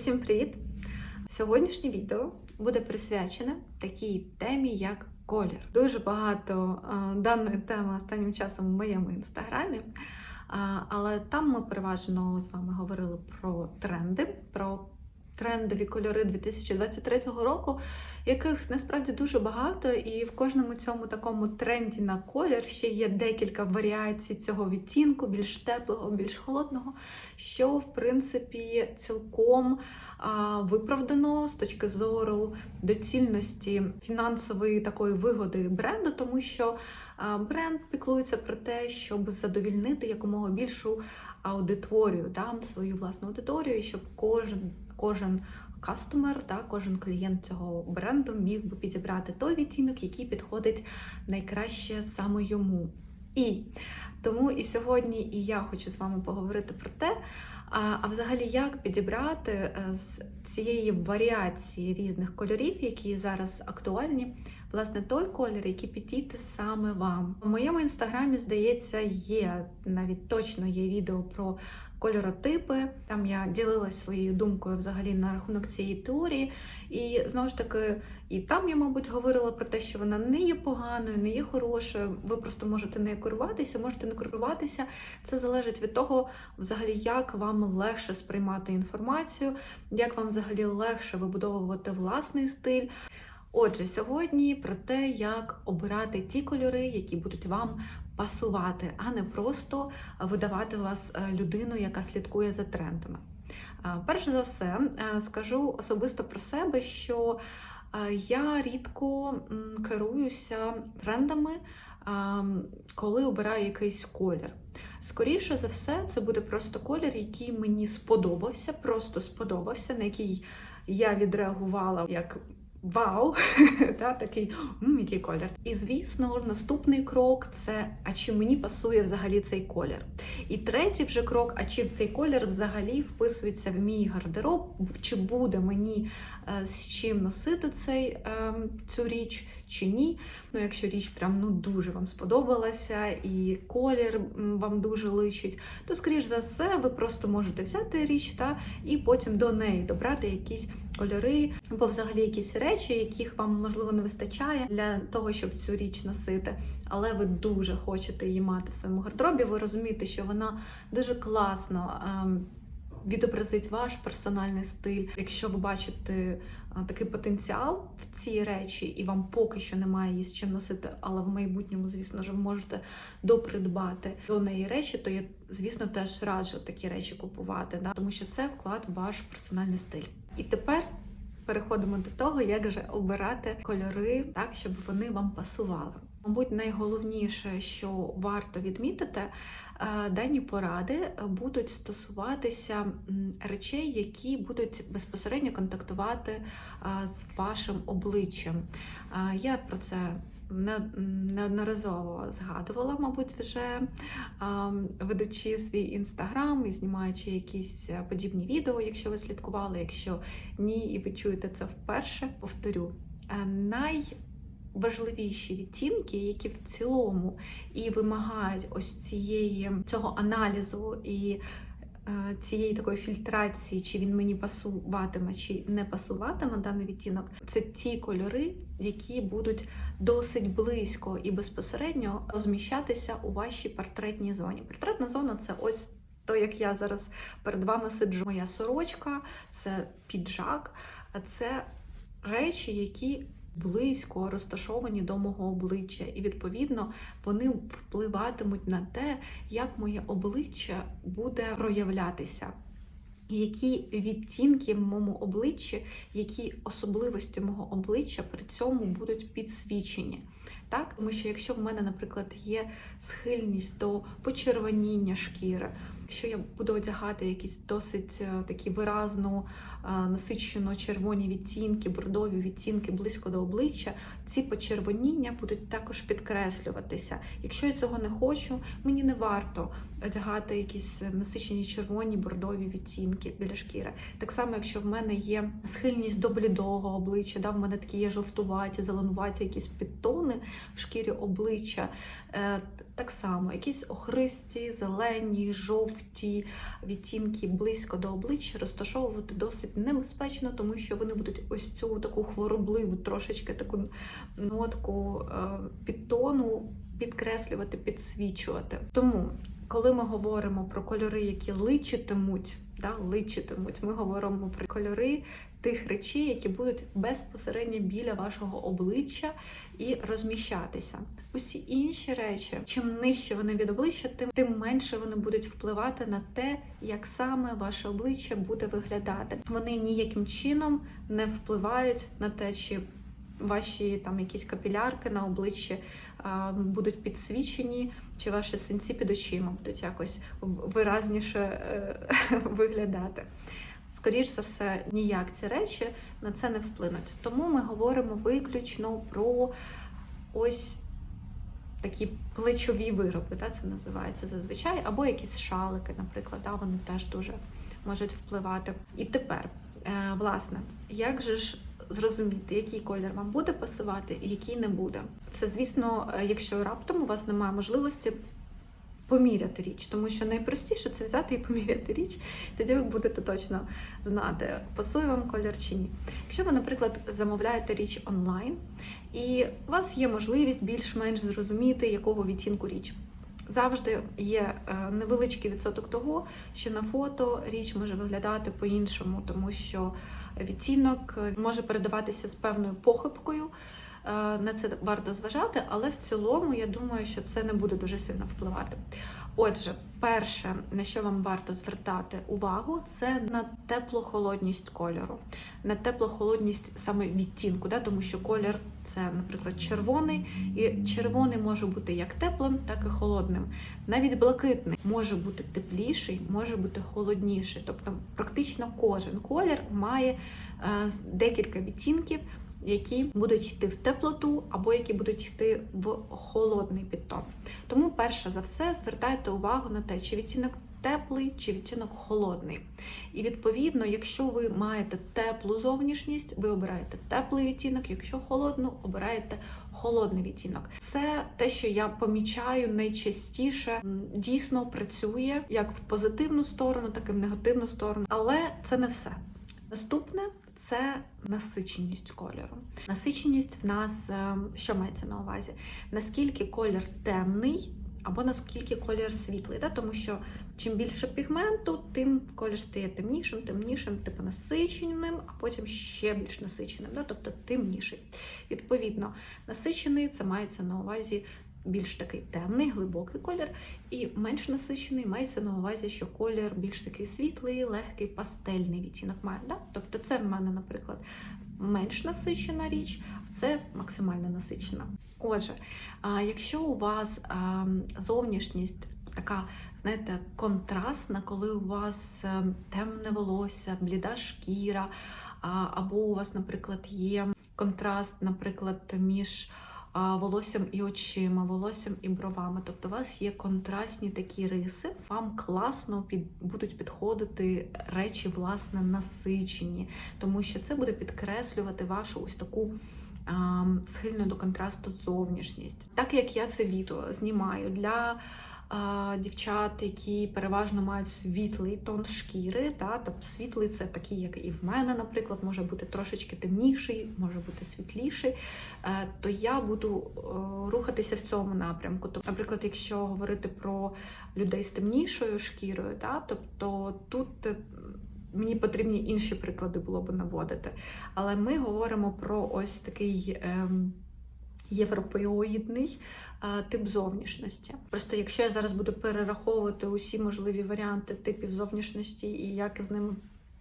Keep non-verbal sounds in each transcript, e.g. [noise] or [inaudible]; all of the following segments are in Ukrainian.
Усім привіт! Сьогоднішнє відео буде присвячене такій темі, як колір. Дуже багато а, даної теми останнім часом в моєму інстаграмі, а, але там ми переважно з вами говорили про тренди, про трендові кольори 2023 року, яких насправді дуже багато, і в кожному цьому такому тренді на колір ще є декілька варіацій цього відтінку, більш теплого, більш холодного, що в принципі цілком а, виправдано з точки зору доцільності фінансової такої вигоди бренду, тому що а, бренд піклується про те, щоб задовільнити якомога більшу аудиторію, да, свою власну аудиторію, щоб кожен кожен кастомер, та кожен клієнт цього бренду міг би підібрати той відтінок, який підходить найкраще саме йому. І тому і сьогодні і я хочу з вами поговорити про те, а, а взагалі як підібрати е, з цієї варіації різних кольорів, які зараз актуальні, власне, той колір, який підійде саме вам. У моєму інстаграмі, здається, є навіть точно є відео про кольоротипи. Там я ділилась своєю думкою взагалі на рахунок цієї теорії. І знову ж таки, і там я, мабуть, говорила про те, що вона не є поганою, не є хорошою. Ви просто можете не керуватися, можете не керуватися. Це залежить від того, взагалі, як вам легше сприймати інформацію, як вам взагалі легше вибудовувати власний стиль. Отже, сьогодні про те, як обирати ті кольори, які будуть вам пасувати, а не просто видавати вас е, людину, яка слідкує за трендами. Перш за все, е, скажу особисто про себе, що е, я рідко керуюся трендами, коли обираю якийсь колір. Скоріше за все, це буде просто колір, який мені сподобався, просто сподобався, на який я відреагувала як Вау! [laughs] Та, такий м, який колір. І звісно, наступний крок це а чи мені пасує взагалі цей колір. І третій вже крок, а чи цей колір взагалі вписується в мій гардероб, чи буде мені е, з чим носити цей, е, цю річ, чи ні. Ну, якщо річ прям ну дуже вам сподобалася, і колір вам дуже личить, то, скоріш за все, ви просто можете взяти річ та і потім до неї добрати якісь кольори, або взагалі якісь речі, яких вам можливо не вистачає для того, щоб цю річ носити. Але ви дуже хочете її мати в своєму гардеробі. Ви розумієте, що вона дуже класно. Відобразить ваш персональний стиль. Якщо ви бачите такий потенціал в цій речі, і вам поки що немає її з чим носити, але в майбутньому, звісно ж, ви можете допридбати до неї речі, то я, звісно, теж раджу такі речі купувати, да? тому що це вклад в ваш персональний стиль. І тепер. Переходимо до того, як же обирати кольори так, щоб вони вам пасували. Мабуть, найголовніше, що варто відмітити, е, дані поради будуть стосуватися речей, які будуть безпосередньо контактувати е, з вашим обличчям. Е, я про це неодноразово згадувала, мабуть, вже ведучи свій інстаграм і знімаючи якісь подібні відео, якщо ви слідкували, якщо ні, і ви чуєте це вперше, повторю. Най важливіші відтінки, які в цілому і вимагають ось цієї цього аналізу і е, цієї такої фільтрації, чи він мені пасуватиме, чи не пасуватиме даний відтінок, це ті кольори, які будуть досить близько і безпосередньо розміщатися у вашій портретній зоні. Портретна зона це ось. То, як я зараз перед вами сиджу, моя сорочка, це піджак, це речі, які близько розташовані до мого обличчя, і, відповідно, вони впливатимуть на те, як моє обличчя буде проявлятися. Які відтінки в моєму обличчі, які особливості мого обличчя при цьому будуть підсвічені. Так? Тому що якщо в мене, наприклад, є схильність до почервоніння шкіри, якщо я буду одягати якісь досить е, такі виразно е, насичено червоні відтінки, бордові відтінки близько до обличчя, ці почервоніння будуть також підкреслюватися. Якщо я цього не хочу, мені не варто одягати якісь насичені червоні бордові відтінки біля шкіри. Так само, якщо в мене є схильність до блідого обличчя, да, в мене такі є жовтуваті, зеленуваті якісь підтони в шкірі обличчя. Так само якісь охристі, зелені, жовті відтінки близько до обличчя розташовувати досить небезпечно, тому що вони будуть ось цю таку хворобливу, трошечки таку нотку е, підтону підкреслювати, підсвічувати. Тому, коли ми говоримо про кольори, які личитимуть, да, личитимуть, ми говоримо про кольори тих речей, які будуть безпосередньо біля вашого обличчя і розміщатися. Усі інші речі, чим нижче вони від обличчя, тим тим менше вони будуть впливати на те, як саме ваше обличчя буде виглядати. Вони ніяким чином не впливають на те, чи ваші там якісь капілярки на обличчі будуть підсвічені, чи ваші синці під очима будуть якось виразніше е, [laughs] виглядати. Скоріш за все, ніяк ці речі на це не вплинуть. Тому ми говоримо виключно про ось такі плечові вироби, да, це називається зазвичай, або якісь шалики, наприклад, да, вони теж дуже можуть впливати. І тепер, е, власне, як же ж зрозуміти, який колір вам буде пасувати і який не буде? Це, звісно, е, якщо раптом у вас немає можливості поміряти річ, тому що найпростіше це взяти і поміряти річ, тоді ви будете точно знати, пасує вам колір чи ні. Якщо ви, наприклад, замовляєте річ онлайн, і у вас є можливість більш-менш зрозуміти, якого відтінку річ. Завжди є е, невеличкий відсоток того, що на фото річ може виглядати по-іншому, тому що відтінок е, може передаватися з певною похибкою. Е, На це варто зважати, але в цілому я думаю, що це не буде дуже сильно впливати. Отже, перше, на що вам варто звертати увагу, це на тепло-холодність кольору, на тепло-холодність саме відтінку, да? тому що колір це, наприклад, червоний, і червоний може бути як теплим, так і холодним. Навіть блакитний може бути тепліший, може бути холодніший. Тобто, практично кожен колір має е, декілька відтінків, які будуть йти в теплоту або які будуть йти в холодний підтон. Тому, перше за все, звертайте увагу на те, чи відтінок теплий, чи відтінок холодний. І відповідно, якщо ви маєте теплу зовнішність, ви обираєте теплий відтінок, якщо холодну, обираєте холодний відтінок. Це те, що я помічаю найчастіше, дійсно працює як в позитивну сторону, так і в негативну сторону. Але це не все. Наступне це насиченість кольору. Насиченість в нас е, що мається на увазі? Наскільки колір темний, або наскільки колір світлий, да? тому що чим більше пігменту, тим колір стає темнішим, темнішим, типу насиченим, а потім ще більш насиченим, да? тобто темніший. Відповідно, насичений це мається на увазі більш такий темний, глибокий колір, і менш насичений мається на увазі, що колір більш такий світлий, легкий, пастельний відтінок має. Да? Тобто, це в мене, наприклад, менш насичена річ, це максимально насичена. Отже, якщо у вас зовнішність така, знаєте, контрастна, коли у вас е, темне волосся, бліда шкіра, або у вас, наприклад, є контраст, наприклад, між волоссям і очима, волоссям і бровами. Тобто у вас є контрастні такі риси, вам класно під, будуть підходити речі, власне, насичені, тому що це буде підкреслювати вашу ось таку Схильно до контрасту зовнішність. Так як я це відео знімаю для дівчат, які переважно мають світлий тон шкіри, та, тобто світлий це такий, як і в мене, наприклад, може бути трошечки темніший, може бути світліший, е, то я буду е, рухатися в цьому напрямку. Тобто, наприклад, якщо говорити про людей з темнішою шкірою, та, тобто тут. е, Мені потрібні інші приклади було би наводити. Але ми говоримо про ось такий ем, європеоїдний тип зовнішності. Просто якщо я зараз буду перераховувати усі можливі варіанти типів зовнішності і як з ними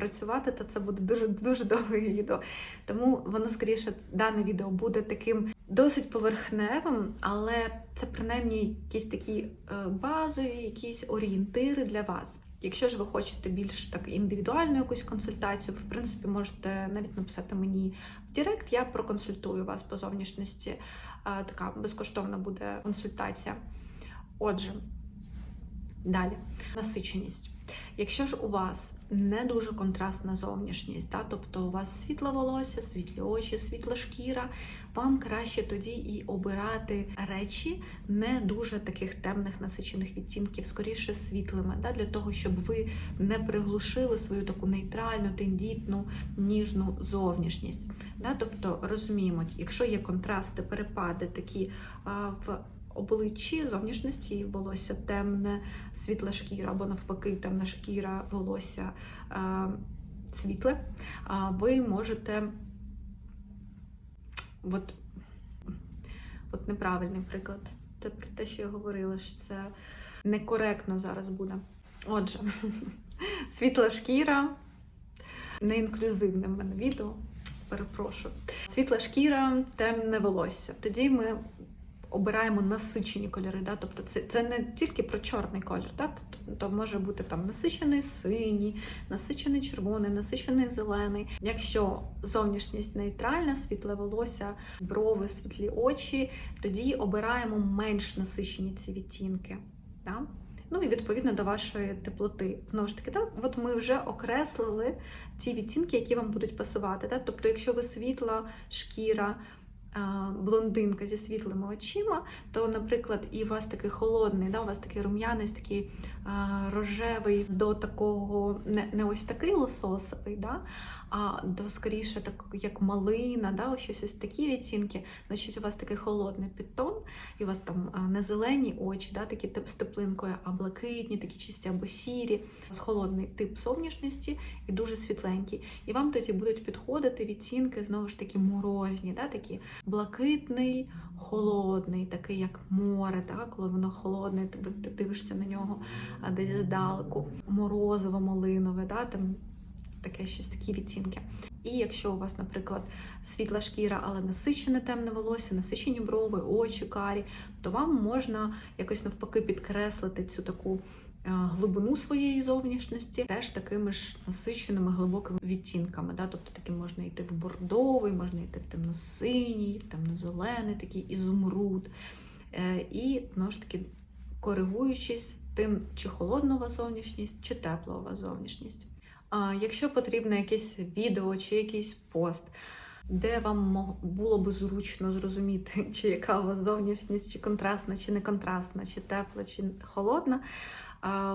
працювати, то це буде дуже дуже довге відео. Тому воно скоріше дане відео буде таким досить поверхневим, але це принаймні якісь такі е, базові, якісь орієнтири для вас. Якщо ж ви хочете більш так індивідуальну якусь консультацію, в принципі, можете навіть написати мені в Директ, я проконсультую вас по зовнішності. Така безкоштовна буде консультація. Отже, далі насиченість. Якщо ж у вас не дуже контрастна зовнішність, да, тобто у вас світле волосся, світлі очі, світла шкіра, вам краще тоді і обирати речі не дуже таких темних насичених відтінків, скоріше світлими, да, для того, щоб ви не приглушили свою таку нейтральну, тендітну, ніжну зовнішність. Да, тобто розуміємо, якщо є контрасти, перепади такі в обличчі зовнішності волосся темне, світла шкіра, або навпаки, темна шкіра, волосся а, світле, а, ви можете. От, от неправильний приклад. Це про те, що я говорила, що це некоректно зараз буде. Отже, [laughs] світла шкіра, неінклюзивне в мене відео. Перепрошую. Світла шкіра, темне волосся. Тоді ми обираємо насичені кольори. Да? Тобто це, це не тільки про чорний колір, да? то може бути там насичений синій, насичений червоний, насичений зелений. Якщо зовнішність нейтральна, світле волосся, брови, світлі очі, тоді обираємо менш насичені ці відтінки. Да? Ну і відповідно до вашої теплоти. Знову ж таки, так, от ми вже окреслили ті відтінки, які вам будуть пасувати. Так? Тобто, якщо ви світла шкіра, блондинка зі світлими очима, то, наприклад, і у вас такий холодний, да, у вас такий рум'янець, такий а, рожевий до такого, не, не ось такий лососовий, да, а до скоріше так, як малина, да, ось щось ось такі відтінки, значить у вас такий холодний підтон, і у вас там не зелені очі, да, такі з теплинкою, а блакитні, такі чисті або сірі, з холодний тип зовнішності і дуже світленький. І вам тоді будуть підходити відтінки, знову ж таки, морозні, да, такі блакитний, холодний, такий як море, так? коли воно холодне, ти дивишся на нього десь здалеку, морозово-малинове, да? там таке щось такі відтінки. І якщо у вас, наприклад, світла шкіра, але насичене темне волосся, насичені брови, очі карі, то вам можна якось навпаки підкреслити цю таку глибину своєї зовнішності, теж такими ж насиченими глибокими відтінками. Да? Тобто таким можна йти в бордовий, можна йти в темно-синій, в темно-зелений, такий ізумруд. Е, І знову ж таки коригуючись тим, чи холодна у вас зовнішність, чи тепла у вас зовнішність. Якщо потрібно якесь відео чи якийсь пост, де вам було би зручно зрозуміти, [laughs] чи яка у вас зовнішність, чи контрастна, чи не контрастна, чи тепла, чи холодна,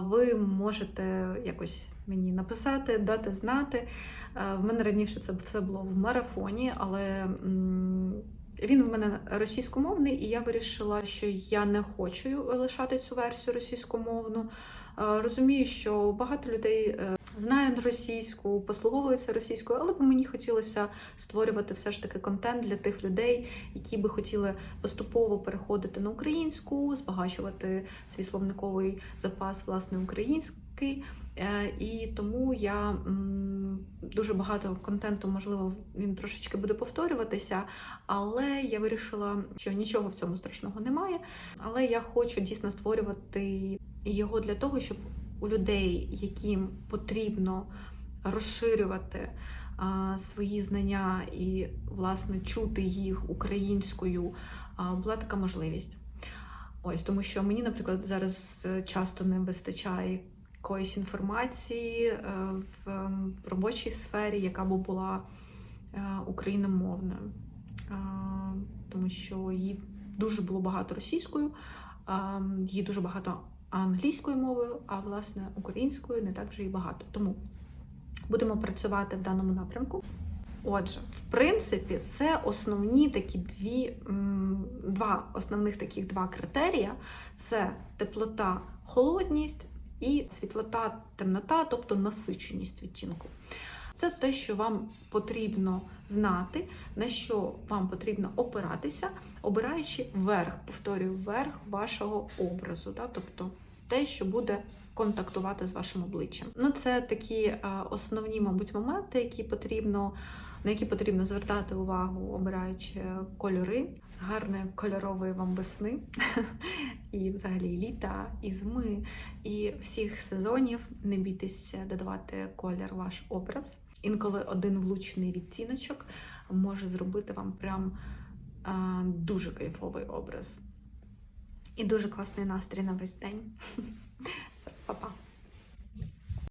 ви можете якось мені написати, дати знати. В мене раніше це все було в марафоні, але він в мене російськомовний, і я вирішила, що я не хочу лишати цю версію російськомовну. Розумію, що багато людей е, знає російську, послуговуються російською, але б мені хотілося створювати все ж таки контент для тих людей, які би хотіли поступово переходити на українську, збагачувати свій словниковий запас власне український. Е, І тому я дуже багато контенту, можливо, він трошечки буде повторюватися, але я вирішила, що нічого в цьому страшного немає. Але я хочу дійсно створювати його для того, щоб у людей, яким потрібно розширювати а, свої знання і, власне, чути їх українською, а, була така можливість. Ось тому, що мені, наприклад, зараз е, часто не вистачає якоїсь інформації е, в, ем, в робочій сфері, яка б була е, україномовною, тому що її дуже було багато російською, її дуже багато англійською мовою, а власне українською не так вже і багато. Тому будемо працювати в даному напрямку. Отже, в принципі, це основні такі дві, два основних таких два критерія: це теплота, холодність і світлота, темнота, тобто насиченість відтінку. Це те, що вам потрібно знати, на що вам потрібно опиратися, обираючи верх, повторюю, верх вашого образу, да? тобто те, що буде контактувати з вашим обличчям. Ну, це такі основні, мабуть, моменти, які потрібно, на які потрібно звертати увагу, обираючи кольори, гарної кольорової вам весни, [laughs] і взагалі літа, і зими, і всіх сезонів. Не бійтеся додавати колір ваш образ. Інколи один влучний відтіночок може зробити вам прям дуже кайфовий образ. І дуже класний настрій на весь день. [laughs] Все, па-па.